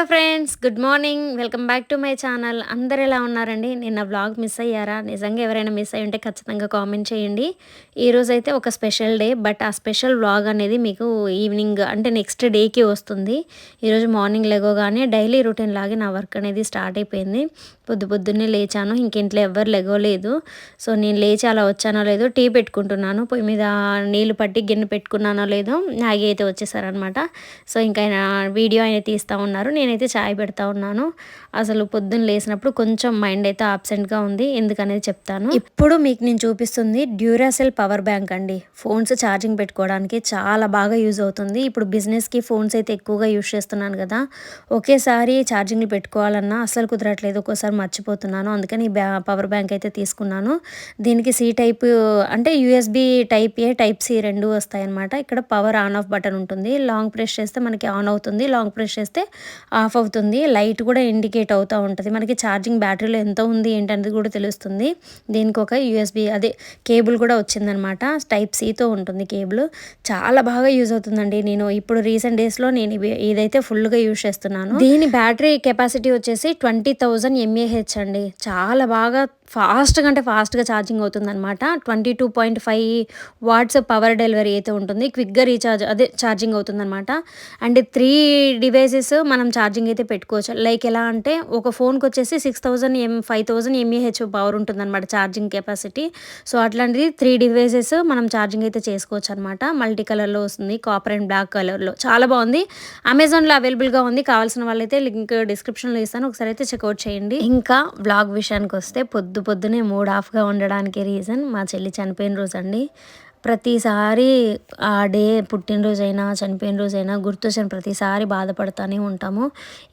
Hello friends good morning. Welcome back to my channel. అందరు ఎలా ఉన్నారండి? నిన్న వ్లాగ్ మిస్ అయ్యారా? నిజంగా ఎవరైనా మిస్ అయ్యి ఉంటే ఖచ్చితంగా కామెంట్ చేయండి. ఈరోజు అయితే ఒక స్పెషల్ డే బట్ ఆ స్పెషల్ వ్లాగ్ అనేది మీకు ఈవినింగ్ అంటే నెక్స్ట్ డేకి వస్తుంది. ఈరోజు మార్నింగ్ లెగోగానే డైలీ రొటీన్ లాగే నా వర్క్ అనేది స్టార్ట్ అయిపోయింది. పొద్దు పొద్దున్నే లేచాను. ఇంకింట్లో ఎవ్వరు లెగోలేదు. సో నేను లేచి అలా వచ్చానో లేదో టీ పెట్టుకుంటున్నాను. పొయ్యి మీద నీళ్ళు పట్టి గిన్నె పెట్టుకున్నానో లేదో నాగి అయితే వచ్చేసారనమాట సో ఇంకా ఆయన వీడియో ఆయన తీస్తూ ఉన్నారు. నేను నేనైతే చాయ్ పెడతా ఉన్నాను. అసలు పొద్దున్న లేసినప్పుడు కొంచెం మైండ్ అయితే ఆబ్సెంట్గా ఉంది. ఎందుకనేది చెప్తాను. ఇప్పుడు మీకు నేను చూపిస్తుంది డ్యూరాసెల్ పవర్ బ్యాంక్ అండి. ఫోన్స్ ఛార్జింగ్ పెట్టుకోవడానికి చాలా బాగా యూజ్ అవుతుంది. ఇప్పుడు బిజినెస్కి ఫోన్స్ అయితే ఎక్కువగా యూజ్ చేస్తున్నాను కదా. ఒకేసారి ఛార్జింగ్లు పెట్టుకోవాలన్నా అసలు కుదరట్లేదు. ఒక్కోసారి మర్చిపోతున్నాను. అందుకని ఈ పవర్ బ్యాంక్ అయితే తీసుకున్నాను. దీనికి సి టైప్ అంటే USB type A type C రెండు వస్తాయన్నమాట. ఇక్కడ పవర్ ఆన్ ఆఫ్ బటన్ ఉంటుంది. లాంగ్ ప్రెస్ చేస్తే మనకి ఆన్ అవుతుంది. లాంగ్ ప్రెస్ చేస్తే ఆఫ్ అవుతుంది లైట్ కూడా ఇండికేట్ అవుతూ ఉంటుంది. మనకి ఛార్జింగ్ బ్యాటరీలో ఎంత ఉంది ఏంటనేది కూడా తెలుస్తుంది. దీనికి ఒక యూఎస్బి అదే కేబుల్ కూడా వచ్చిందనమాట. టైప్ సితో ఉంటుంది కేబుల్. చాలా బాగా యూజ్ అవుతుందండి. నేను ఇప్పుడు రీసెంట్ డేస్లో నేను ఇదైతే ఫుల్గా యూజ్ చేస్తున్నాను. దీని బ్యాటరీ కెపాసిటీ వచ్చేసి ట్వంటీ థౌజండ్ ఎంఏహెచ్ అండి. చాలా బాగా ఫాస్ట్గా అంటే ఫాస్ట్గా ఛార్జింగ్ అవుతుందనమాట twenty two point five watts power delivery అయితే ఉంటుంది. క్విక్గా రీఛార్జ్ అదే ఛార్జింగ్ అవుతుందనమాట అండ్ త్రీ డివైసెస్ మనం ఛార్జింగ్ అయితే పెట్టుకోవచ్చు. లైక్ ఎలా అంటే ఒక ఫోన్కి వచ్చేసి six thousand M five thousand mAh power ఉంటుందన్నమాట ఛార్జింగ్ కెపాసిటీ. సో అట్లాంటిది త్రీ డివైసెస్ మనం ఛార్జింగ్ అయితే చేసుకోవచ్చు అనమాట మల్టీ కలర్లో వస్తుంది కాపర్ అండ్ బ్లాక్ కలర్లో. చాలా బాగుంది. అమెజాన్లో అవైలబుల్గా ఉంది. కావాల్సిన వాళ్ళైతే లింక్ డిస్క్రిప్షన్లో ఇస్తాను. ఒకసారి అయితే చెక్అవుట్ చేయండి. ఇంకా బ్లాగ్ విషయానికి వస్తే పొద్దు పొద్దునే మూడ్ ఆఫ్గా ఉండడానికి రీజన్ మా చెల్లి చనిపోయిన రోజు అండి ప్రతిసారి ఆ డే పుట్టినరోజైనా చనిపోయిన రోజైనా గుర్తొచ్చిన ప్రతిసారి బాధపడుతూనే ఉంటాము.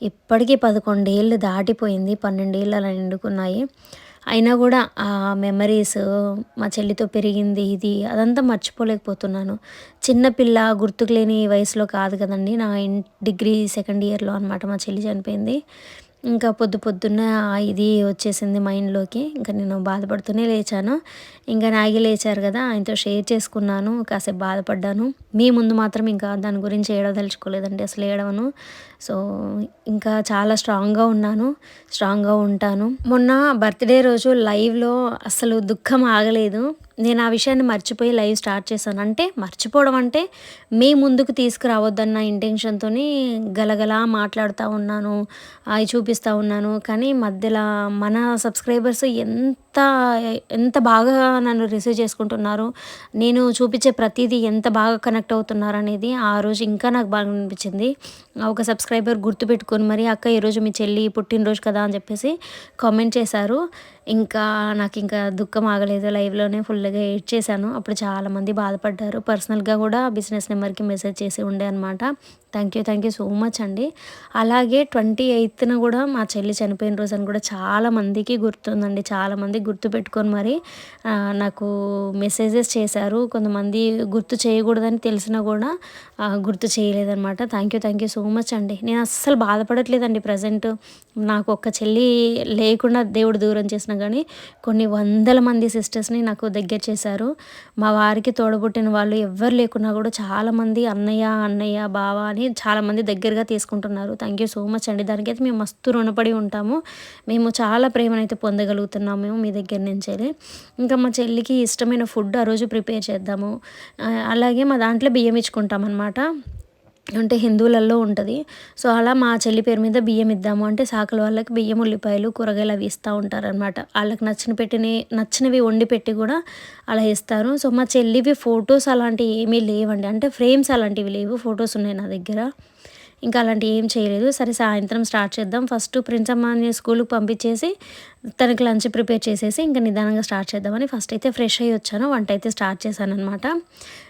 ఇప్పటికీ పదకొండేళ్ళు దాటిపోయింది పన్నెండేళ్ళు అలా నిండుకున్నాయి. అయినా కూడా ఆ మెమరీస్ మా చెల్లితో పెరిగింది ఇది అదంతా మర్చిపోలేకపోతున్నాను. చిన్నపిల్ల గుర్తుకు లేని వయసులో కాదు కదండి నా డిగ్రీ సెకండ్ ఇయర్లో అనమాట మా చెల్లి చనిపోయింది. ఇంకా పొద్దు పొద్దున్న ఇది వచ్చేసింది మైండ్లోకి ఇంకా నేను బాధపడుతూనే లేచాను. ఇంకా నాగి లేచారు కదా ఆయనతో షేర్ చేసుకున్నాను కాసేపు బాధపడ్డాను. మీ ముందు మాత్రం ఇంకా దాని గురించి ఏడవదలుచుకోలేదండి అసలు ఏడవను. సో ఇంకా చాలా స్ట్రాంగ్గా ఉన్నాను స్ట్రాంగ్గా ఉంటాను. మొన్న బర్త్డే రోజు లైవ్లో అసలు దుఃఖం ఆగలేదు. నేను ఆ విషయాన్ని మర్చిపోయి లైవ్ స్టార్ట్ చేశాను. అంటే మర్చిపోవడం అంటే మీ ముందుకు తీసుకురావద్దన్న ఇంటెన్షన్తో గలగలా మాట్లాడుతూ ఉన్నాను అవి చూపిస్తూ ఉన్నాను. కానీ మధ్యలో మన సబ్స్క్రైబర్స్ ఎంత ఎంత బాగా నన్ను రిసీవ్ చేసుకుంటున్నారు నేను చూపించే ప్రతిదీ ఎంత బాగా కనెక్ట్ అవుతున్నారు అనేది ఆ రోజు ఇంకా నాకు బాగా అనిపించింది. ఒక సబ్స్క్రైబర్ గుర్తుపెట్టుకొని మరి అక్క ఈరోజు మీ చెల్లి పుట్టినరోజు కదా అని చెప్పేసి కామెంట్ చేశారు. ఇంకా నాకు ఇంకా దుఃఖం ఆగలేదు లైవ్లోనే ఫుల్గా ఎయిట్ చేశాను. అప్పుడు చాలామంది బాధపడ్డారు. పర్సనల్గా కూడా బిజినెస్ నెంబర్కి మెసేజ్ చేసి ఉండే అనమాట thank you thank you so much అండి. అలాగే ట్వంటీ ఎయిత్న కూడా మా చెల్లి చనిపోయిన రోజు అని కూడా చాలామందికి గుర్తుందండి. చాలామంది గుర్తు పెట్టుకొని మరి నాకు మెసేజెస్ చేశారు. కొంతమంది గుర్తు చేయకూడదని తెలిసినా కూడా గుర్తు చేయలేదన్నమాట. Thank you thank you so much అండి. నేను అస్సలు బాధపడట్లేదండి ప్రజెంట్ నాకు ఒక్క చెల్లి లేకుండా దేవుడు దూరం చేసిన కానీ కొన్ని వందల మంది సిస్టర్స్ని నాకు దగ్గర చేశారు. మా వారికి తోడబుట్టిన వాళ్ళు ఎవ్వరు లేకున్నా కూడా చాలామంది అన్నయ్య అన్నయ్య బావ అని చాలామంది దగ్గరగా తీసుకుంటున్నారు. థ్యాంక్ యూ సో మచ్ అండి. దానికైతే మేము మస్తు రుణపడి ఉంటాము. మేము చాలా ప్రేమనైతే పొందగలుగుతున్నాము మేము మీ దగ్గర నుంచి ఇంకా మా చెల్లికి ఇష్టమైన ఫుడ్ ఆ రోజు ప్రిపేర్ చేద్దాము. అలాగే మా దాంట్లో బియ్యం ఇచ్చుకుంటాం అనమాట అంటే హిందువులలో ఉంటుంది. సో అలా మా చెల్లి పేరు మీద బియ్యం ఇద్దాము అంటే సాకల వాళ్ళకి బియ్యం ఉల్లిపాయలు కూరగాయలు అవి ఇస్తూ ఉంటారనమాట వాళ్ళకి నచ్చిన పెట్టిన నచ్చినవి వండి పెట్టి కూడా అలా ఇస్తారు. సో మా చెల్లివి ఫొటోస్ అలాంటివి ఏమీ లేవండి. అంటే ఫ్రేమ్స్ అలాంటివి లేవు. ఫొటోస్ ఉన్నాయి నా దగ్గర. ఇంకా అలాంటివి ఏం చేయలేదు. సరే సాయంత్రం స్టార్ట్ చేద్దాం. ఫస్ట్ ప్రిన్స్ అమ్మని స్కూల్కి పంపించేసి తనకి లంచ్ ప్రిపేర్ చేసేసి ఇంకా నిదానంగా స్టార్ట్ చేద్దామని ఫస్ట్ అయితే ఫ్రెష్ అయ్యి వచ్చాను వంట అయితే స్టార్ట్ చేశాను అనమాట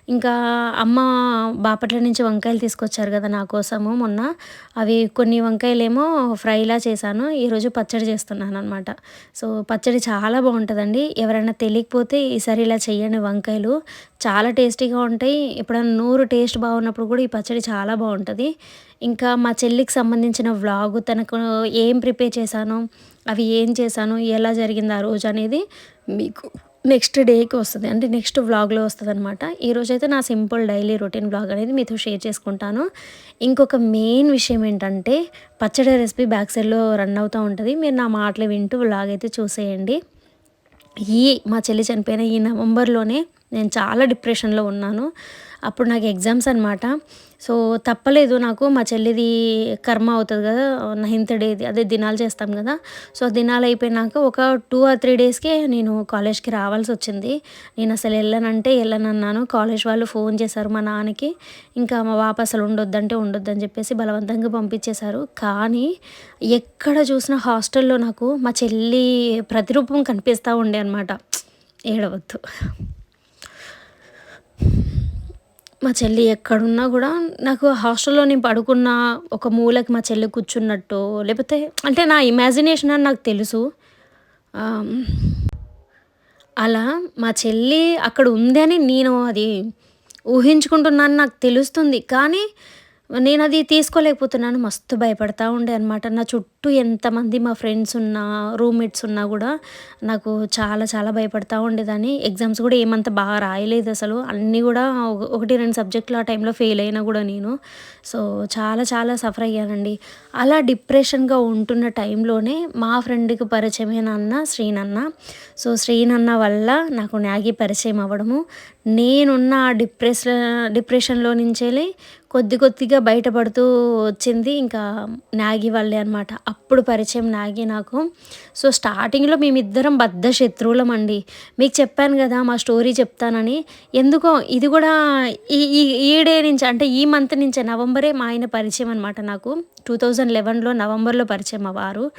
ఇంకా అమ్మ బాపట్ల నుంచి వంకాయలు తీసుకొచ్చారు కదా నా కోసము మొన్న. అవి కొన్ని వంకాయలేమో ఫ్రైలా చేశాను ఈరోజు పచ్చడి చేస్తున్నాను అనమాట సో పచ్చడి చాలా బాగుంటుందండి. ఎవరైనా తెలియకపోతే ఈసారి ఇలా చేయండి వంకాయలు. చాలా టేస్టీగా ఉంటాయి. ఎప్పుడైనా నూరు టేస్ట్ బాగున్నప్పుడు కూడా ఈ పచ్చడి చాలా బాగుంటుంది. ఇంకా మా చెల్లికి సంబంధించిన వ్లాగు తనకు ఏం ప్రిపేర్ చేశాను అవి ఏం చేశాను ఎలా జరిగింది ఆ రోజు అనేది మీకు నెక్స్ట్ డేకి వస్తుంది. అంటే నెక్స్ట్ వ్లాగ్లో వస్తుంది అనమాట ఈరోజైతే నా సింపుల్ డైలీ రొటీన్ వ్లాగ్ అనేది మీతో షేర్ చేసుకుంటాను. ఇంకొక మెయిన్ విషయం ఏంటంటే పచ్చడి రెసిపీ బ్యాక్ సైడ్లో రన్ అవుతూ ఉంటుంది. మీరు నా మాటలు వింటూ వ్లాగ్ అయితే చూసేయండి. ఈ మా చెల్లి చనిపోయిన ఈ నవంబర్లోనే నేను చాలా డిప్రెషన్లో ఉన్నాను. అప్పుడు నాకు ఎగ్జామ్స్ అనమాట సో తప్పలేదు నాకు మా చెల్లిది కర్మ అవుతుంది కదా నైన్త్ డేది అదే దినాలు చేస్తాం కదా. సో దినాలు అయిపోయినాక ఒక టూ ఆర్ త్రీ డేస్కే నేను కాలేజ్కి రావాల్సి వచ్చింది. నేను అసలు వెళ్ళనంటే వెళ్ళనన్నాను. కాలేజ్ వాళ్ళు ఫోన్ చేశారు మా నాన్నకి. ఇంకా మా వాప అసలు ఉండొద్దంటే ఉండొద్దని చెప్పేసి బలవంతంగా పంపించేశారు. కానీ ఎక్కడ చూసినా హాస్టల్లో నాకు మా చెల్లి ప్రతిరూపం కనిపిస్తూ ఉండే అనమాట ఏడవద్దు. మా చెల్లి ఎక్కడున్నా కూడా నాకు హాస్టల్లో నేను పడుకున్న ఒక మూలకి మా చెల్లి కూర్చున్నట్టు లేకపోతే అంటే నా ఇమాజినేషన్ అని నాకు తెలుసు. అలా మా చెల్లి అక్కడ ఉంది అని నేను అది ఊహించుకుంటున్నాను నాకు తెలుస్తుంది. కానీ నేను అది తీసుకోలేకపోతున్నాను మస్తు భయపడతా ఉండే అనమాట నా చుట్టూ ఎంతమంది మా ఫ్రెండ్స్ ఉన్నా రూమ్మేట్స్ ఉన్నా కూడా నాకు చాలా చాలా భయపడతా ఉండేదాన్ని. ఎగ్జామ్స్ కూడా ఏమంత బాగా రాయలేదు అసలు. అన్నీ కూడా ఒకటి రెండు సబ్జెక్టులు ఆ టైంలో ఫెయిల్ అయినా కూడా నేను. సో చాలా చాలా సఫర్ అయ్యానండి. అలా డిప్రెషన్గా ఉంటున్న టైంలోనే మా ఫ్రెండ్కి పరిచయమైన అన్న శ్రీనన్న. సో శ్రీనన్న వల్ల నాకు న్యాగి పరిచయం అవ్వడము. నేనున్న డిప్రెస్ డిప్రెషన్లో నుంచెళ్ళి కొద్ది కొద్దిగా బయటపడుతూ వచ్చింది. ఇంకా నాగి వాళ్ళే అనమాట అప్పుడు పరిచయం నాగి నాకు. సో స్టార్టింగ్లో మేమిద్దరం బద్ద శత్రువులం అండి. మీకు చెప్పాను కదా మా స్టోరీ చెప్తానని. ఎందుకో ఇది కూడా ఈ ఈ డే నుంచి అంటే ఈ మంత్ నుంచే నవంబర్ మా ఆయన పరిచయం అనమాట నాకు. టూ థౌజండ్ లెవెన్లో నవంబర్లో పరిచయం అవ్వారు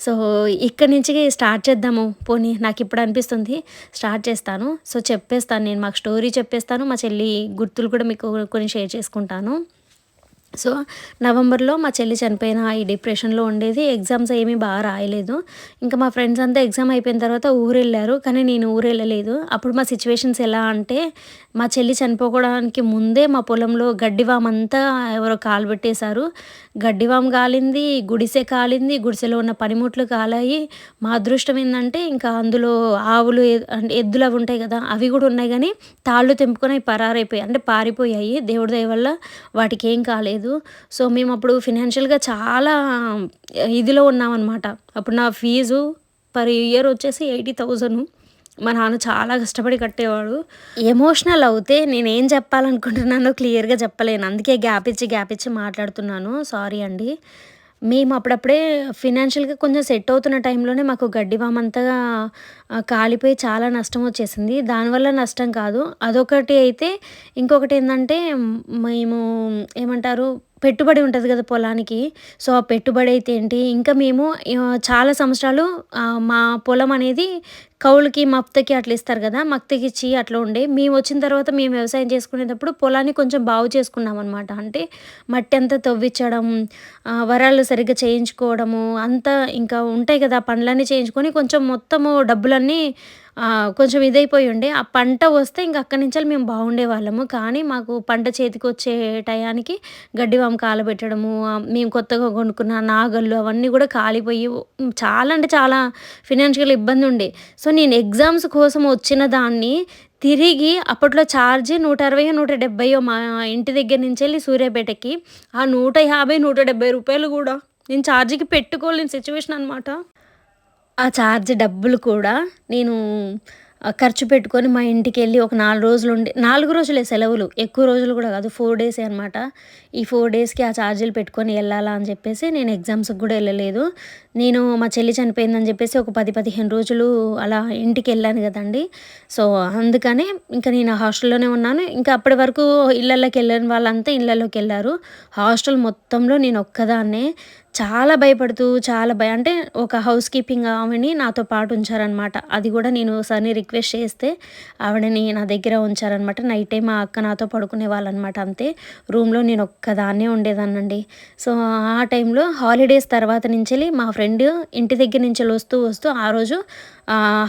సో ఇక్కడి నుంచి స్టార్ట్ చేద్దాము. పోనీ నాకు ఇప్పుడు అనిపిస్తుంది. స్టార్ట్ చేస్తాను. సో చెప్పేస్తాను నేను. మాకు స్టోరీ చెప్పేస్తాను. మా చెల్లి గుర్తులు కూడా మీకు కొన్ని షేర్ చేసుకుంటాను. సో నవంబర్లో మా చెల్లి చనిపోయిన ఈ డిప్రెషన్లో ఉండేది. ఎగ్జామ్స్ ఏమీ బాగా రాయలేదు. ఇంకా మా ఫ్రెండ్స్ అంతా ఎగ్జామ్ అయిపోయిన తర్వాత ఊరు వెళ్ళారు కానీ నేను ఊరు వెళ్ళలేదు అప్పుడు మా సిచ్యువేషన్స్ ఎలా అంటే మా చెల్లి చనిపోవడానికి ముందే మా పొలంలో గడ్డివామ్ అంతా ఎవరో కాలు పెట్టేశారు. గడ్డివామ్ కాలింది గుడిసె కాలింది గుడిసెలో ఉన్న పనిముట్లు కాలాయి. మా అదృష్టం ఏంటంటే ఇంకా అందులో ఆవులు అంటే ఎద్దులు అవి ఉంటాయి కదా అవి కూడా ఉన్నాయి. కానీ తాళ్ళు తెంపుకొని పరారైపోయాయి అంటే పారిపోయాయి దేవుడి దయ వల్ల. వాటికి ఏం కాలేదు. లేదు. సో మేము అప్పుడు ఫినాన్షియల్గా చాలా ఇదిలో ఉన్నామన్నమాట. అప్పుడు నా ఫీజు పర్ ఇయర్ వచ్చేసి ఎయిటీ థౌజండ్. మా నాన్న చాలా కష్టపడి కట్టేవాడు. ఎమోషనల్ అవుతే నేను ఏం చెప్పాలనుకుంటున్నానో క్లియర్గా చెప్పలేను. అందుకే గ్యాప్ ఇచ్చి గ్యాప్ ఇచ్చి మాట్లాడుతున్నాను. సారీ అండి. మేము అప్పుడప్పుడే ఫినాన్షియల్గా కొంచెం సెట్ అవుతున్న టైంలోనే మాకు గడ్డి వామంతగా కాలిపోయి చాలా నష్టం వచ్చేసింది. దానివల్ల నష్టం కాదు. అదొకటి అయితే ఇంకొకటి ఏంటంటే మేము ఏమంటారు పెట్టుబడి ఉంటుంది కదా పొలానికి. సో ఆ పెట్టుబడి అయితే ఏంటి ఇంకా మేము చాలా సంవత్సరాలు మా పొలం అనేది కౌలుకి మప్తకి అట్లా ఇస్తారు కదా మక్తకి ఇచ్చి అట్లా ఉండే. మేము వచ్చిన తర్వాత మేము వ్యవసాయం చేసుకునేటప్పుడు పొలాన్ని కొంచెం బాగు చేసుకున్నాం అనమాట అంటే మట్టి అంతా తవ్వించడం వరాలు సరిగ్గా చేయించుకోవడము అంతా ఇంకా ఉంటాయి కదా పండ్లన్నీ చేయించుకొని కొంచెం మొత్తము డబ్బులన్నీ కొంచెం ఇదైపోయి ఉండే. ఆ పంట వస్తే ఇంక అక్కడి నుంచి మేము బాగుండే వాళ్ళము. కానీ మాకు పంట చేతికి వచ్చే టయానికి గడ్డివాము కాలబెట్టడము మేము కొత్తగా కొనుక్కున్న నాగళ్ళు అవన్నీ కూడా కాలిపోయి చాలా అంటే చాలా ఫినాన్షియల్ ఇబ్బంది ఉండే. సో నేను ఎగ్జామ్స్ కోసం వచ్చిన దాన్ని తిరిగి అప్పట్లో ఛార్జ్ నూట అరవై నూట డెబ్బయో మా ఇంటి దగ్గర నుంచి వెళ్ళి సూర్యాపేటకి ఆ నూట యాభై నూట డెబ్బై రూపాయలు కూడా నేను ఛార్జీకి పెట్టుకోలేని సిచ్యువేషన్ అనమాట ఆ ఛార్జ్ డబ్బులు కూడా నేను ఖర్చు పెట్టుకొని మా ఇంటికి వెళ్ళి ఒక నాలుగు రోజులు ఉండి నాలుగు రోజులే సెలవులు. ఎక్కువ రోజులు కూడా కాదు ఫోర్ డేస్ అనమాట ఈ ఫోర్ డేస్కి ఆ ఛార్జీలు పెట్టుకొని వెళ్ళాలా అని చెప్పేసి నేను ఎగ్జామ్స్కి కూడా వెళ్ళలేదు. నేను మా చెల్లి చనిపోయిందని చెప్పేసి ఒక పది పదిహేను రోజులు అలా ఇంటికి వెళ్ళాను కదండి. సో అందుకనే ఇంకా నేను హాస్టల్లోనే ఉన్నాను. ఇంకా అప్పటి వరకు ఇళ్ళల్లోకి వెళ్ళిన వాళ్ళంతా ఇళ్ళల్లోకి వెళ్ళారు. హాస్టల్ మొత్తంలో నేను ఒక్కదాన్నే. చాలా భయపడుతూ చాలా భయ అంటే ఒక హౌస్ కీపింగ్ ఆమెని నాతో పాటు ఉంచారనమాట అది కూడా నేను ఒకసారి రిక్వెస్ట్ చేస్తే ఆవిడని నా దగ్గర ఉంచారనమాట నైట్ టైం మా అక్క నాతో పడుకునే వాళ్ళనమాట అంతే. రూమ్లో నేను ఒక్కదాన్నే ఉండేదాన్నండి. సో ఆ టైంలో హాలిడేస్ తర్వాత నుంచి మా ఫ్రెండ్ ఇంటి దగ్గర నుంచి వస్తూ వస్తూ ఆ రోజు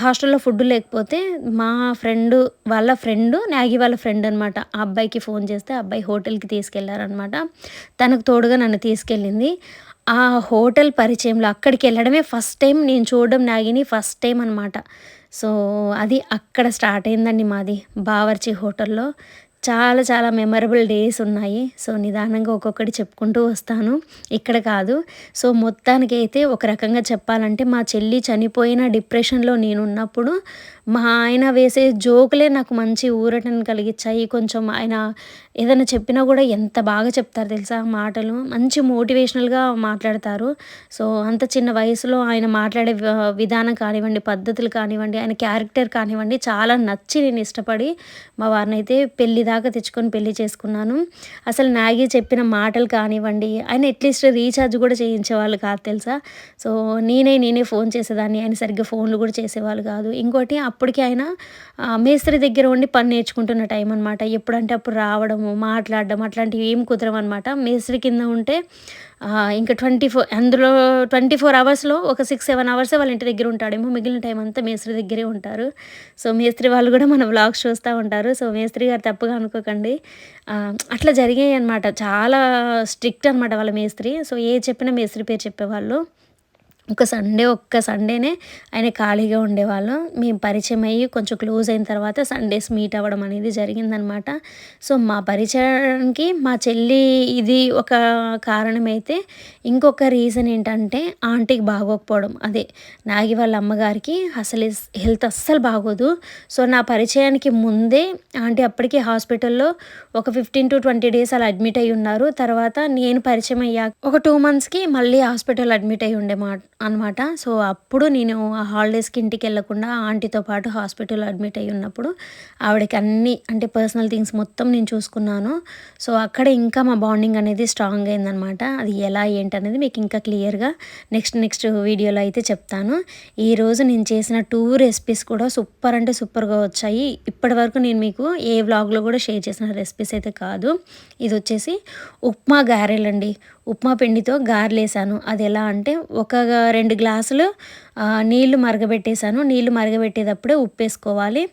హాస్టల్లో ఫుడ్ లేకపోతే మా ఫ్రెండ్ వాళ్ళ ఫ్రెండ్ నాగి వాళ్ళ ఫ్రెండ్ అనమాట ఆ అబ్బాయికి ఫోన్ చేస్తే అబ్బాయి హోటల్కి తీసుకెళ్ళారనమాట తనకు తోడుగా నన్ను తీసుకెళ్ళింది. ఆ హోటల్ పరిచయంలో అక్కడికి వెళ్ళడమే ఫస్ట్ టైం నేను చూడడం నాగిని ఫస్ట్ టైం అనమాట సో అది అక్కడ స్టార్ట్ అయిందండి మాది బావర్చి హోటల్లో. చాలా చాలా మెమరబుల్ డేస్ ఉన్నాయి. సో నిదానంగా ఒక్కొక్కటి చెప్పుకుంటూ వస్తాను. ఇక్కడ కాదు. సో మొత్తానికి అయితే ఒక రకంగా చెప్పాలంటే మా చెల్లి చనిపోయిన డిప్రెషన్లో నేను ఉన్నప్పుడు మా ఆయన వేసే జోకులే నాకు మంచి ఊరటను కలిగించాయి కొంచెం ఆయన ఏదైనా చెప్పినా కూడా ఎంత బాగా చెప్తారు తెలుసా? మాటలు మంచి మోటివేషనల్గా మాట్లాడతారు. సో అంత చిన్న వయసులో ఆయన మాట్లాడే విధానం కానివ్వండి పద్ధతులు కానివ్వండి ఆయన క్యారెక్టర్ కానివ్వండి చాలా నచ్చి నేను ఇష్టపడి మా వారిని అయితే పెళ్ళి దాకా తెచ్చుకొని పెళ్ళి చేసుకున్నాను. అసలు నాగి చెప్పిన మాటలు కానివ్వండి ఆయన అట్లీస్ట్ రీఛార్జ్ కూడా చేయించేవాళ్ళు కాదు తెలుసా? సో నేనే నేనే ఫోన్ చేసేదాన్ని ఆయన సరిగ్గా ఫోన్లు కూడా చేసేవాళ్ళు కాదు. ఇంకోటి అప్పటికి ఆయన మేస్త్రి దగ్గర ఉండి పని నేర్చుకుంటున్న టైం అనమాట ఎప్పుడంటే అప్పుడు రావడము మాట్లాడడం అట్లాంటివి ఏం కుదరమనమాట మేస్త్రి కింద ఉంటే ఇంకా ట్వంటీ ఫోర్ అందులో ట్వంటీ ఫోర్ అవర్స్లో ఒక సిక్స్ సెవెన్ అవర్సే వాళ్ళ ఇంటి దగ్గర ఉంటాడేమో. మిగిలిన టైం అంతా మేస్త్రి దగ్గరే ఉంటారు. సో మేస్త్రి వాళ్ళు కూడా మన వ్లాగ్స్ చూస్తూ ఉంటారు. సో మేస్త్రి గారు తప్పుగా అనుకోకండి. అట్లా జరిగాయి అనమాట చాలా స్ట్రిక్ట్ అనమాట వాళ్ళ మేస్త్రి. సో ఏ చెప్పినా మేస్త్రి పేరు చెప్పేవాళ్ళు. ఒక సండే ఒక్క సండేనే ఆయన ఖాళీగా ఉండేవాళ్ళం. మేము పరిచయం అయ్యి కొంచెం క్లోజ్ అయిన తర్వాత సండేస్ మీట్ అవ్వడం అనేది జరిగిందనమాట. సో మా పరిచయానికి మా చెల్లి ఇది ఒక కారణమైతే ఇంకొక రీజన్ ఏంటంటే ఆంటీకి బాగోకపోవడం. అదే నాగి వాళ్ళ అమ్మగారికి అసలు హెల్త్ అస్సలు బాగోదు. సో నా పరిచయానికి ముందే ఆంటీ అప్పటికి హాస్పిటల్లో ఒక ఫిఫ్టీన్ టు ట్వంటీ డేస్ అలా అడ్మిట్ అయ్యి ఉన్నారు. తర్వాత నేను పరిచయం అయ్యాక ఒక టూ మంత్స్కి మళ్ళీ హాస్పిటల్ అడ్మిట్ అయ్యి ఉండే మాట అనమాట. సో అప్పుడు నేను ఆ హాలిడేస్కి ఇంటికి వెళ్ళకుండా ఆంటీతో పాటు హాస్పిటల్లో అడ్మిట్ అయ్యి ఉన్నప్పుడు ఆవిడకి అన్ని అంటే పర్సనల్ థింగ్స్ మొత్తం నేను చూసుకున్నాను. సో అక్కడ ఇంకా మా బాండింగ్ అనేది స్ట్రాంగ్ అయిందనమాట. అది ఎలా ఏంటి అనేది మీకు ఇంకా క్లియర్గా నెక్స్ట్ నెక్స్ట్ వీడియోలో అయితే చెప్తాను. ఈరోజు నేను చేసిన టూ రెసిపీస్ కూడా సూపర్ అంటే సూపర్గా వచ్చాయి. ఇప్పటి వరకు నేను మీకు ఏ వ్లాగ్లో కూడా షేర్ చేసిన రెసిపీస్ అయితే కాదు. ఇది వచ్చేసి ఉప్మా గారెలండి. ఉప్మా పిండితో గారెలేసాను. అది ఎలా అంటే ఒక రెండు గ్లాసులు నీళ్ళు మరగబెట్టేశాను నీళ్ళు మరగబెట్టేటప్పుడే ఉప్పు వేసుకోవాలి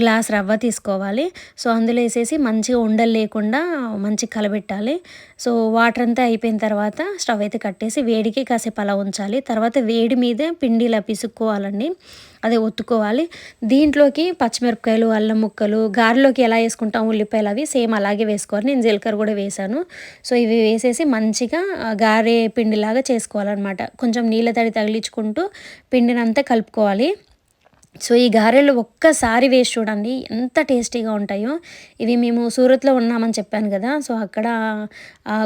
గ్లాస్ రవ్వ తీసుకోవాలి. సో అందులో వేసేసి మంచిగా ఉండలు లేకుండా మంచిగా కలబెట్టాలి. సో వాటర్ అంతా అయిపోయిన తర్వాత స్టవ్ అయితే కట్టేసి వేడికి కాసేపు అలా ఉంచాలి. తర్వాత వేడి మీదే పిండి ఇలా పిసుక్కోవాలండి. అదే ఒత్తుకోవాలి. దీంట్లోకి పచ్చిమిరపకాయలు అల్లం ముక్కలు గారెలోకి ఎలా వేసుకుంటాం ఉల్లిపాయలు అవి సేమ్ అలాగే వేసుకోవాలి. నేను జీలకర్ర కూడా వేసాను. సో ఇవి వేసేసి మంచిగా గారె పిండిలాగా చేసుకోవాలన్నమాట. కొంచెం నీళ్ళ తడి తగిలించుకుంటూ పిండినంతా కలుపుకోవాలి. సో ఈ గారెలు ఒక్కసారి వేసి చూడండి ఎంత టేస్టీగా ఉంటాయో. ఇవి మేము సూరత్లో ఉన్నామని చెప్పాను కదా సో అక్కడ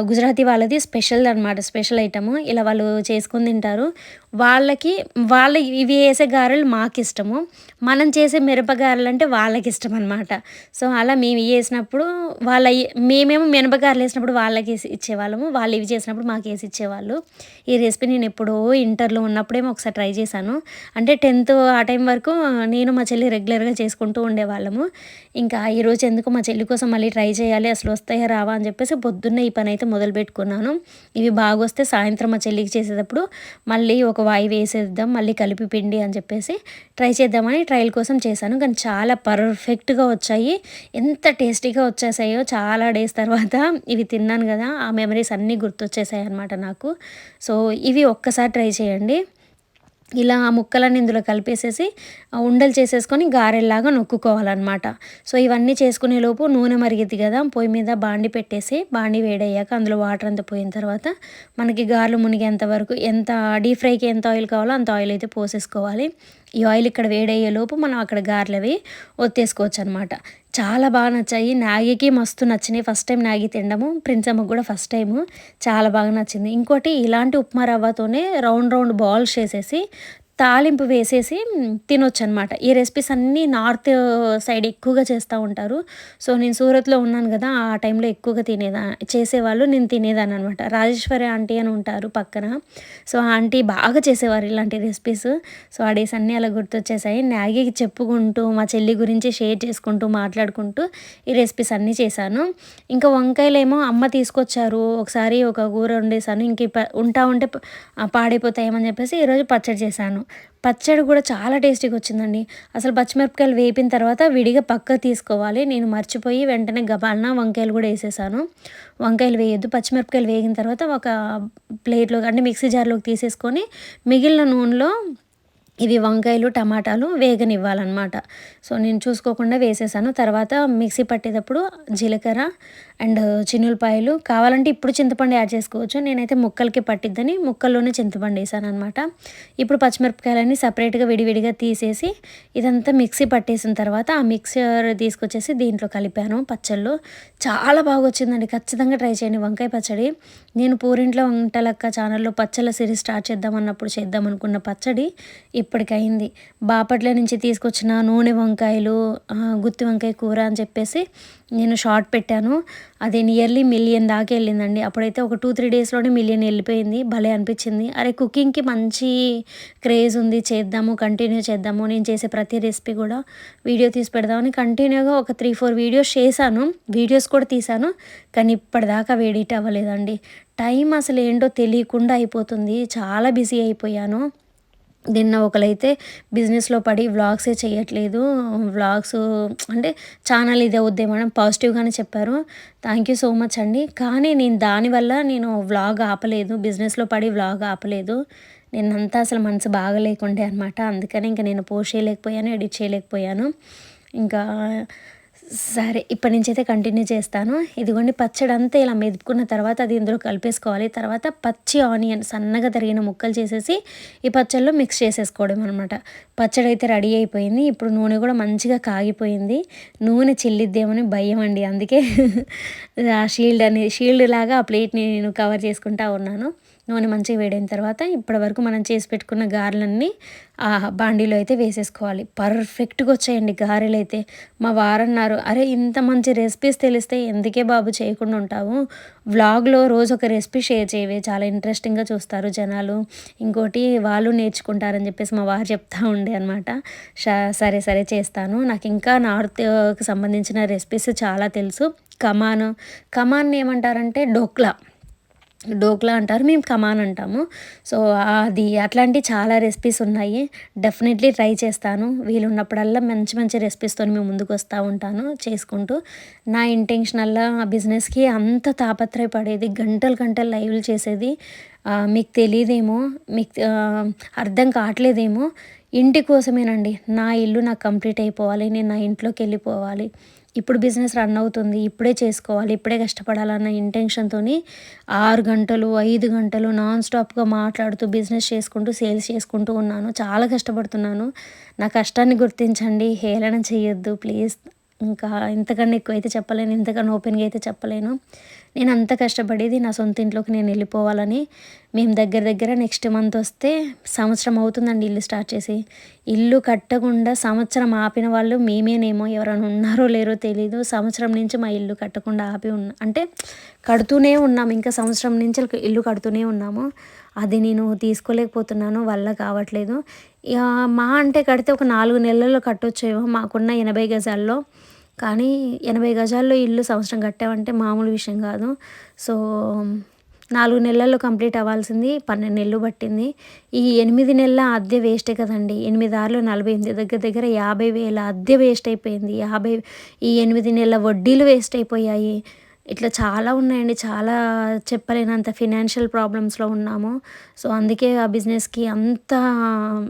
గుజరాతీ వాళ్ళది స్పెషల్ అనమాట స్పెషల్ ఐటము. ఇలా వాళ్ళు చేసుకుని తింటారు. వాళ్ళకి వాళ్ళ ఇవి వేసే గారెలు మాకు ఇష్టము మనం చేసే మిరప గారెలు అంటే వాళ్ళకి ఇష్టం అనమాట సో అలా మేము వేసినప్పుడు వాళ్ళ మేమేమో మినపగారెలు వేసినప్పుడు వాళ్ళకి ఇచ్చేవాళ్ళము వాళ్ళు ఇవి చేసినప్పుడు మాకు వేసి ఇచ్చేవాళ్ళు. ఈ రెసిపీ నేను ఎప్పుడో ఇంటర్లో ఉన్నప్పుడేమో ఒకసారి ట్రై చేశాను. అంటే టెన్త్ ఆ టైం వరకు నేను మా చెల్లి రెగ్యులర్గా చేసుకుంటూ ఉండేవాళ్ళము. ఇంకా ఈరోజు ఎందుకు మా చెల్లి కోసం మళ్ళీ ట్రై చేయాలి అసలు వస్తాయా రావా అని చెప్పేసి పొద్దున్నే ఈ పని అయితే మొదలు పెట్టుకున్నాను. ఇవి బాగా వస్తే సాయంత్రం మా చెల్లికి చేసేటప్పుడు మళ్ళీ ఒక వాయి వేసేద్దాం మళ్ళీ కలిపి పిండి అని చెప్పేసి ట్రై చేద్దామని ట్రయల్ కోసం చేశాను. కానీ చాలా పర్ఫెక్ట్గా వచ్చాయి. ఎంత టేస్టీగా వచ్చేసాయో చాలా డేస్ తర్వాత ఇవి తిన్నాను కదా ఆ మెమరీస్ అన్నీ గుర్తొచ్చేసాయి అనమాట నాకు. సో ఇవి ఒక్కసారి ట్రై చేయండి. ఇలా ఆ ముక్కలన్నీ ఇందులో కలిపేసేసి ఉండలు చేసేసుకొని గారెల్లాగా నొక్కుకోవాలన్నమాట. సో ఇవన్నీ చేసుకునే లోపు నూనె మరిగిద్ది కదా పొయ్యి మీద బాండి పెట్టేసి బాండి వేడయ్యాక అందులో వాటర్ అంతా పోయిన తర్వాత మనకి గారెలు మునిగేంత వరకు ఎంత డీప్ ఫ్రైకి ఎంత ఆయిల్ కావాలో అంత ఆయిల్ అయితే పోసేసుకోవాలి. ఈ ఆయిల్ ఇక్కడ వేడయ్యే లోపు మనం అక్కడ గారెలవి ఒత్తేసుకోవచ్చు అనమాట చాలా బాగా నచ్చాయి. నాగికి మస్తు నచ్చినాయి. ఫస్ట్ టైం నాగి తినడము. ప్రిన్స్ అమ్మకు కూడా ఫస్ట్ టైము. చాలా బాగా నచ్చింది. ఇంకోటి ఇలాంటి ఉప్మా రవ్వతోనే రౌండ్ రౌండ్ బాల్స్ చేసేసి తాలింపు వేసేసి తినొచ్చు అనమాట ఈ రెసిపీస్ అన్నీ నార్త్ సైడ్ ఎక్కువగా చేస్తూ ఉంటారు. సో నేను సూరత్లో ఉన్నాను కదా ఆ టైంలో ఎక్కువగా తినేదా చేసేవాళ్ళు నేను తినేదాన్ని అనమాట రాజేశ్వరి ఆంటీ అని ఉంటారు పక్కన. సో ఆ ఆంటీ బాగా చేసేవారు ఇలాంటి రెసిపీస్ సో ఆ డేస్ అన్నీ అలా గుర్తొచ్చేసాయి. మ్యాగీకి చెప్పుకుంటూ మా చెల్లి గురించి షేర్ చేసుకుంటూ మాట్లాడుకుంటూ ఈ రెసిపీస్ అన్నీ చేశాను. ఇంకా వంకాయలేమో అమ్మ తీసుకొచ్చారు. ఒకసారి ఒక కూర వండేసాను ఇంక ఉంటా ఉంటే పాడైపోతాయేమని చెప్పేసి ఈరోజు పచ్చడి చేశాను. పచ్చడి కూడా చాలా టేస్టీగా వచ్చిందండి. అసలు పచ్చిమిరపకాయలు వేపిన తర్వాత విడిగా పక్క తీసుకోవాలి. నేను మర్చిపోయి వెంటనే గబాలన వంకాయలు కూడా వేసేసాను. వంకాయలు వేయొద్దు. పచ్చిమిరపకాయలు వేగిన తర్వాత ఒక ప్లేట్లో అంటే మిక్సీ జార్లోకి తీసేసుకొని మిగిలిన నూనెలో ఇవి వంకాయలు టమాటాలు వేగనివ్వాలన్నమాట. సో నేను చూసుకోకుండా వేసేసాను. తర్వాత మిక్సీ పట్టేటప్పుడు జీలకర్ర అండ్ చిన్నులపాయలు కావాలంటే ఇప్పుడు చింతపండు యాడ్ చేసుకోవచ్చు. నేనైతే ముక్కలకి పట్టిద్దని ముక్కల్లోనే చింతపండు వేసాను అనమాట ఇప్పుడు పచ్చిమిరపకాయలన్నీ సపరేట్గా విడివిడిగా తీసేసి ఇదంతా మిక్సీ పట్టేసిన తర్వాత ఆ మిక్సర్ తీసుకొచ్చేసి దీంట్లో కలిపాను పచ్చళ్ళు. చాలా బాగా వచ్చిందండి. ఖచ్చితంగా ట్రై చేయండి వంకాయ పచ్చడి. నేను పూరింట్లో వంటలక్క ఛానల్లో పచ్చళ్ళ సిరీస్ స్టార్ట్ చేద్దాం అన్నప్పుడు చేద్దాం అనుకున్న పచ్చడి ఇప్పటికైంది. బాపట్ల నుంచి తీసుకొచ్చిన నూనె వంకాయలు గుత్తి వంకాయ కూర అని చెప్పేసి నేను షార్ట్ పెట్టాను. అది నియర్లీ మిలియన్ దాకా వెళ్ళిందండి. అప్పుడైతే ఒక టూ త్రీ డేస్లోనే మిలియన్ వెళ్ళిపోయింది. భలే అనిపించింది. అరే కుకింగ్కి మంచి క్రేజ్ ఉంది. చేద్దాము కంటిన్యూ చేద్దాము. నేను చేసే ప్రతి రెసిపీ కూడా వీడియో తీసి పెడదామని కంటిన్యూగా ఒక త్రీ ఫోర్ వీడియోస్ చేశాను. వీడియోస్ కూడా తీశాను. కానీ ఇప్పటిదాకా ఎడిట్ అవ్వలేదండి. టైం అసలు ఏంటో తెలియకుండా అయిపోతుంది. చాలా బిజీ అయిపోయాను. నిన్న ఒకరైతే బిజినెస్లో పడి వ్లాగ్సే చేయట్లేదు. వ్లాగ్స్ అంటే ఛానల్ ఇదే వద్దేమో పాజిటివ్గానే చెప్పారు. థ్యాంక్ యూ సో మచ్ అండి. కానీ నేను దానివల్ల నేను వ్లాగ్ ఆపలేదు. బిజినెస్లో పడి వ్లాగ్ ఆపలేదు. నిన్నంతా అసలు మనసు బాగలేకుండే అనమాట అందుకని ఇంకా నేను పోస్ట్ చేయలేకపోయాను ఎడిట్ చేయలేకపోయాను. ఇంకా సరే ఇప్పటి నుంచి అయితే కంటిన్యూ చేస్తాను. ఇదిగోండి పచ్చడి అంతా ఇలా మెదుపుకున్న తర్వాత అది ఇందులో కలిపేసుకోవాలి. తర్వాత పచ్చి ఆనియన్ సన్నగా తరిగిన ముక్కలు చేసేసి ఈ పచ్చళ్ళు మిక్స్ చేసేసుకోవడం అనమాట పచ్చడి అయితే రెడీ అయిపోయింది. ఇప్పుడు నూనె కూడా మంచిగా కాగిపోయింది. నూనె చెల్లిద్దేమని భయం అండి. అందుకే ఆ షీల్డ్ అని షీల్డ్ లాగా ఆ ప్లేట్ని నేను కవర్ చేసుకుంటా ఉన్నాను. నూనె మంచిగా వేడైన తర్వాత ఇప్పటి వరకు మనం చేసి పెట్టుకున్న గారెలన్నీ ఆ బాండీలో అయితే వేసేసుకోవాలి. పర్ఫెక్ట్గా వచ్చాయండి గారెలు అయితే. మా వారన్నారు అరే ఇంత మంచి రెసిపీస్ తెలిస్తే ఎందుకే బాబు చేయకుండా ఉంటావు? వ్లాగ్లో రోజు ఒక రెసిపీ షేర్ చేయవే చాలా ఇంట్రెస్టింగ్గా చూస్తారు జనాలు. ఇంకోటి వాళ్ళు నేర్చుకుంటారని చెప్పేసి మా వారు చెప్తా ఉండే అనమాట సరే సరే చేస్తాను. నాకు ఇంకా నార్త్కి సంబంధించిన రెసిపీస్ చాలా తెలుసు. కమాన్ కమాన్ ఏమంటారంటే డోక్లా. డోక్లా అంటారు మేము కమాన్ అంటాము. సో అది అట్లాంటి చాలా రెసిపీస్ ఉన్నాయి. డెఫినెట్లీ ట్రై చేస్తాను. వీలున్నప్పుడల్లా మంచి మంచి రెసిపీస్తో మేము ముందుకు వస్తూ ఉంటాను చేసుకుంటూ. నా ఇంటెన్షనల్లా ఆ బిజినెస్కి అంత తాపత్రయపడేది గంటలు గంటలు లైవ్లు చేసేది మీకు తెలియదేమో మీకు అర్థం కావట్లేదేమో ఇంటి కోసమేనండి. నా ఇల్లు నాకు కంప్లీట్ అయిపోవాలి నేను నా ఇంట్లోకి వెళ్ళిపోవాలి. ఇప్పుడు బిజినెస్ రన్ అవుతుంది ఇప్పుడే చేసుకోవాలి ఇప్పుడే కష్టపడాలన్న ఇంటెన్షన్తో ఆరు గంటలు ఐదు గంటలు నాన్ స్టాప్గా మాట్లాడుతూ బిజినెస్ చేసుకుంటూ సేల్స్ చేసుకుంటూ ఉన్నాను. చాలా కష్టపడుతున్నాను. నా కష్టాన్ని గుర్తించండి. హేళన చేయొద్దు. ప్లీజ్. ఇంకా ఇంతకన్నా ఎక్కువ అయితే చెప్పలేను ఇంతకన్నా ఓపెన్గా అయితే చెప్పలేను. నేను అంత కష్టపడేది నా సొంత ఇంట్లోకి నేను వెళ్ళిపోవాలని. మేము దగ్గర దగ్గర నెక్స్ట్ మంత్ వస్తే సంవత్సరం అవుతుందండి ఇల్లు స్టార్ట్ చేసి. ఇల్లు కట్టకుండా సంవత్సరం ఆపిన వాళ్ళు మేమేనేమో ఎవరైనా ఉన్నారో లేరో తెలీదు. సంవత్సరం నుంచి మా ఇల్లు కట్టకుండా ఆపి ఉన్న అంటే కడుతూనే ఉన్నాము ఇంకా సంవత్సరం నుంచి ఇల్లు కడుతూనే ఉన్నాము. అది నేను తీసుకోలేకపోతున్నాను వల్ల కావట్లేదు. మా అంటే కడితే ఒక నాలుగు నెలల్లో కట్టొచ్చేమో మాకున్న ఎనభై గజాల్లో. కానీ ఎనభై గజాల్లో ఇల్లు సంవత్సరం కట్టామంటే మామూలు విషయం కాదు. సో నాలుగు నెలల్లో కంప్లీట్ అవ్వాల్సింది పన్నెండు నెలలు పట్టింది. ఈ ఎనిమిది నెలల అద్దె వేస్టే కదండి. ఎనిమిది ఆరులో నలభై ఎనిమిది దగ్గర దగ్గర యాభై వేల అద్దె వేస్ట్ అయిపోయింది. యాభై ఈ ఎనిమిది నెలల వడ్డీలు వేస్ట్ అయిపోయాయి. ఇట్లా చాలా ఉన్నాయండి. చాలా చెప్పలేనంత ఫినాన్షియల్ ప్రాబ్లమ్స్లో ఉన్నాము. సో అందుకే ఆ బిజినెస్కి అంత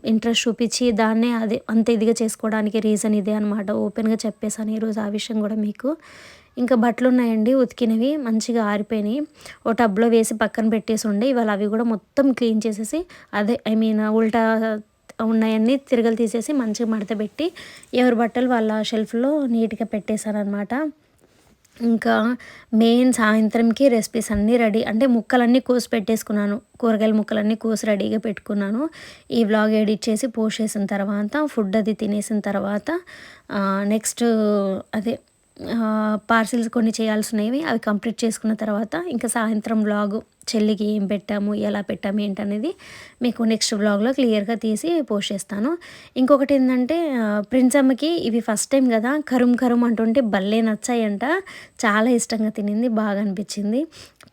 ఇంట్రెస్ట్ చూపించి దాన్నే అదే అంత ఇదిగా చేసుకోవడానికి రీజన్ ఇదే అనమాట ఓపెన్గా చెప్పేశాను ఈరోజు ఆ విషయం కూడా మీకు. ఇంకా బట్టలు ఉన్నాయండి ఉతికినవి మంచిగా ఆరిపోయినాయి. ఓ టబ్లో వేసి పక్కన పెట్టేసి ఉండే. ఇవాళ అవి కూడా మొత్తం క్లీన్ చేసేసి అదే ఐ మీన్ ఉల్టా ఉన్నాయన్నీ తిరగలు తీసేసి మంచిగా మడత పెట్టి ఎవరి బట్టలు వాళ్ళ షెల్ఫ్లో నీట్గా పెట్టేశాను అనమాట ఇంకా మెయిన్ సాయంత్రంకి రెసిపీస్ అన్నీ రెడీ అంటే ముక్కలన్నీ కోసి పెట్టేసుకున్నాను. కూరగాయల ముక్కలన్నీ కోసి రెడీగా పెట్టుకున్నాను. ఈ వ్లాగ్ ఎడిట్ చేసి పోస్ట్ చేసిన తర్వాత ఫుడ్ అది తినేసిన తర్వాత నెక్స్ట్ అదే పార్సిల్స్ కొన్ని చేయాల్సినవి అవి కంప్లీట్ చేసుకున్న తర్వాత ఇంకా సాయంత్రం వ్లాగు చెల్లికి ఏం పెట్టాము ఎలా పెట్టాము ఏంటనేది మీకు నెక్స్ట్ బ్లాగ్లో క్లియర్గా తీసి పోస్ట్ చేస్తాను. ఇంకొకటి ఏంటంటే ప్రిన్స్ అమ్మకి ఇవి ఫస్ట్ టైం కదా కరుం కరుం అంటుంటే భలే నచ్చాయంట. చాలా ఇష్టంగా తినింది బాగా అనిపించింది.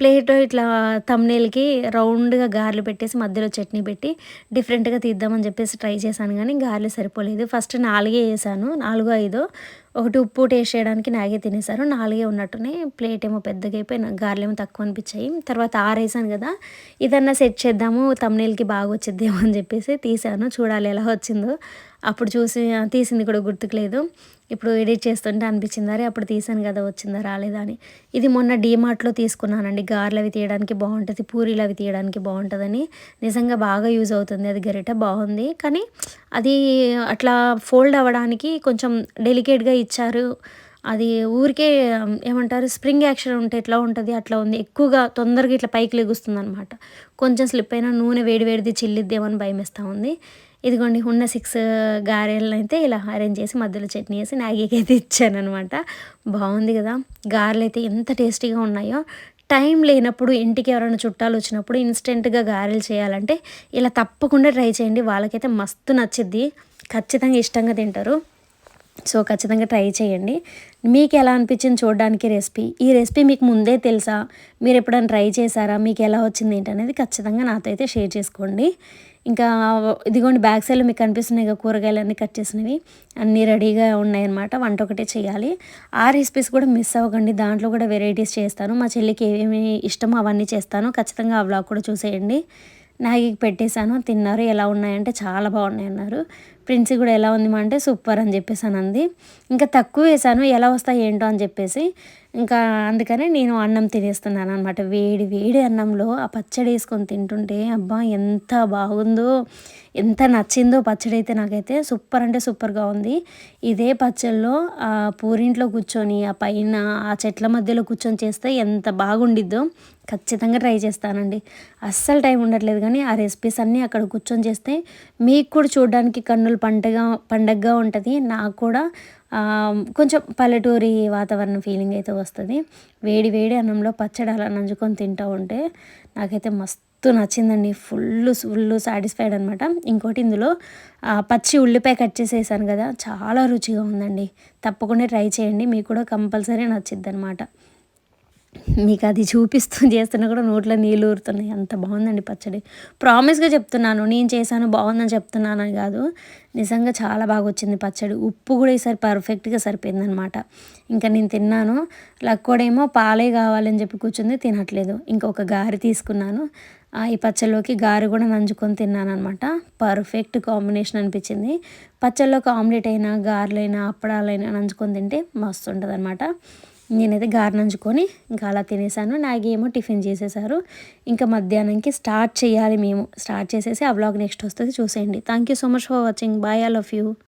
ప్లేట్ ఇట్లా తమ్నేల్కి రౌండ్గా గారెలు పెట్టేసి మధ్యలో చట్నీ పెట్టి డిఫరెంట్గా తీద్దామని చెప్పేసి ట్రై చేశాను కానీ గారెలు సరిపోలేదు. ఫస్ట్ నాలుగే వేసాను నాలుగో ఐదో. ఒకటి ఉప్పు టేస్ట్ చేయడానికి నాగే తినేశారు నాలుగే ఉన్నట్టునే ప్లేట్ ఏమో పెద్దగా అయిపోయి గారెలు ఏమో తక్కువ అనిపించాయి. తర్వాత ఆరు ఆరేసాను కదా ఇదన్నా సెట్ చేద్దాము తమ్నేల్కి బాగా వచ్చిద్దేమో అని చెప్పేసి తీసాను చూడాలి ఎలా వచ్చిందో. అప్పుడు చూసి తీసింది కూడా గుర్తుకులేదు. ఇప్పుడు ఎడిట్ చేస్తుంటే అనిపించింది అరే అప్పుడు తీసాను కదా వచ్చిందా రాలేదా అని. ఇది మొన్న డీమార్ట్లో తీసుకున్నానండి. గారెలు అవి తీయడానికి బాగుంటుంది పూరీలు అవి తీయడానికి బాగుంటుందని. నిజంగా బాగా యూజ్ అవుతుంది అది గరిట బాగుంది. కానీ అది అట్లా ఫోల్డ్ అవ్వడానికి కొంచెం డెలికేట్గా ఇచ్చారు. అది ఊరికే ఏమంటారు స్ప్రింగ్ యాక్షన్ ఉంటే ఎట్లా ఉంటుంది అట్లా ఉంది. ఎక్కువగా తొందరగా ఇట్లా పైకి లెగుస్తుంది అనమాట కొంచెం స్లిప్ అయినా నూనె వేడి వేడిది చిల్లిద్దేమని భయం వేస్తూ ఉంది. ఇదిగోండి ఉన్న సిక్స్ గారెలను అయితే ఇలా అరేంజ్ చేసి మధ్యలో చట్నీ వేసి నాగీకి అయితే ఇచ్చాను అనమాట బాగుంది కదా. గారెలు అయితే ఎంత టేస్టీగా ఉన్నాయో. టైం లేనప్పుడు ఇంటికి ఎవరైనా చుట్టాలు వచ్చినప్పుడు ఇన్స్టెంట్గా గారెలు చేయాలంటే ఇలా తప్పకుండా ట్రై చేయండి. వాళ్ళకైతే మస్తు నచ్చిద్ది. ఖచ్చితంగా ఇష్టంగా తింటారు. సో ఖచ్చితంగా ట్రై చేయండి. మీకు ఎలా అనిపించింది చూడడానికి రెసిపీ? ఈ రెసిపీ మీకు ముందే తెలుసా? మీరు ఎప్పుడైనా ట్రై చేశారా? మీకు ఎలా వచ్చింది ఏంటనేది ఖచ్చితంగా నాతో అయితే షేర్ చేసుకోండి. ఇంకా ఇదిగోండి బ్యాక్ సైడ్లో మీకు కనిపిస్తున్నాయి కదా కూరగాయలు అన్నీ కట్ చేసినవి. అన్నీ రెడీగా ఉన్నాయన్నమాట. వంట ఒకటే చేయాలి. ఆ రెసిపీస్ కూడా మిస్ అవ్వకండి. దాంట్లో కూడా వెరైటీస్ చేస్తాను. మా చెల్లికి ఏమేమి ఇష్టమో అవన్నీ చేస్తాను. ఖచ్చితంగా ఆ బ్లాగ్ కూడా చూసేయండి. నాగికి పెట్టేశాను. తిన్నారు. ఎలా ఉన్నాయంటే చాలా బాగున్నాయి అన్నారు ప్రిన్సీ కూడా ఎలా ఉంది అంటే సూపర్ అని చెప్పేసాను అంది. ఇంకా తక్కువ వేసాను ఎలా వస్తాయి ఏంటో అని చెప్పేసి. ఇంకా అందుకనే నేను అన్నం తినేస్తున్నాను అనమాట వేడి వేడి అన్నంలో ఆ పచ్చడి వేసుకొని తింటుంటే అబ్బా ఎంత బాగుందో ఎంత నచ్చిందో పచ్చడి అయితే నాకైతే సూపర్ అంటే సూపర్గా ఉంది. ఇదే పచ్చడిలో ఆ పూరింట్లో కూర్చొని ఆ పైన ఆ చెట్ల మధ్యలో కూర్చొని చేస్తే ఎంత బాగుండిద్దో ఖచ్చితంగా ట్రై చేస్తానండి. అస్సలు టైం ఉండట్లేదు కానీ ఆ రెసిపీస్ అన్నీ అక్కడ కూర్చొని చేస్తే మీకు కూడా చూడడానికి కన్నులు పంటగా పండగగా ఉంటుంది. నాకు కూడా కొంచెం పల్లెటూరి వాతావరణం ఫీలింగ్ అయితే వస్తుంది. వేడి వేడి అన్నంలో పచ్చడి అలా నంచుకొని తింటూ ఉంటే నాకైతే మస్తు నచ్చిందండి. ఫుల్ ఫుల్ సాటిస్ఫైడ్ అనమాట ఇంకోటి ఇందులో పచ్చి ఉల్లిపాయ కట్ చేసేసాను కదా చాలా రుచిగా ఉందండి. తప్పకుండా ట్రై చేయండి. మీకు కూడా కంపల్సరీ నచ్చిద్ది అనమాట మీకు అది చూపిస్తూ చేస్తున్నా కూడా నోట్లో నీళ్ళు ఊరుతున్నాయి. అంత బాగుందండి పచ్చడి. ప్రామిస్గా చెప్తున్నాను నేను చేశాను బాగుందని చెప్తున్నాను అని కాదు. నిజంగా చాలా బాగా వచ్చింది పచ్చడి. ఉప్పు కూడా ఈసారి పర్ఫెక్ట్గా సరిపోయిందనమాట ఇంకా నేను తిన్నాను. లక్కోడేమో పాలే కావాలని చెప్పి కూర్చుంది తినట్లేదు. ఇంకొక గారి తీసుకున్నాను. ఈ పచ్చళ్ళలోకి గారి కూడా నంచుకొని తిన్నాను అనమాట పర్ఫెక్ట్ కాంబినేషన్ అనిపించింది. పచ్చళ్ళలోకి ఆమ్లెట్ అయినా గారెలైనా అప్పడాలైనా నంచుకొని తింటే మస్తు ఉంటుంది అనమాట నేనైతే గార్నంచుకొని ఇంకా అలా తినేసాను. నాగేమో టిఫిన్ చేసేసారు. ఇంకా మధ్యాహ్నంకి స్టార్ట్ చేయాలి మేము. స్టార్ట్ చేసేసి ఆ వ్లాగ్ నెక్స్ట్ వస్తుంది చూసేయండి. Thank you so much for watching bye all of you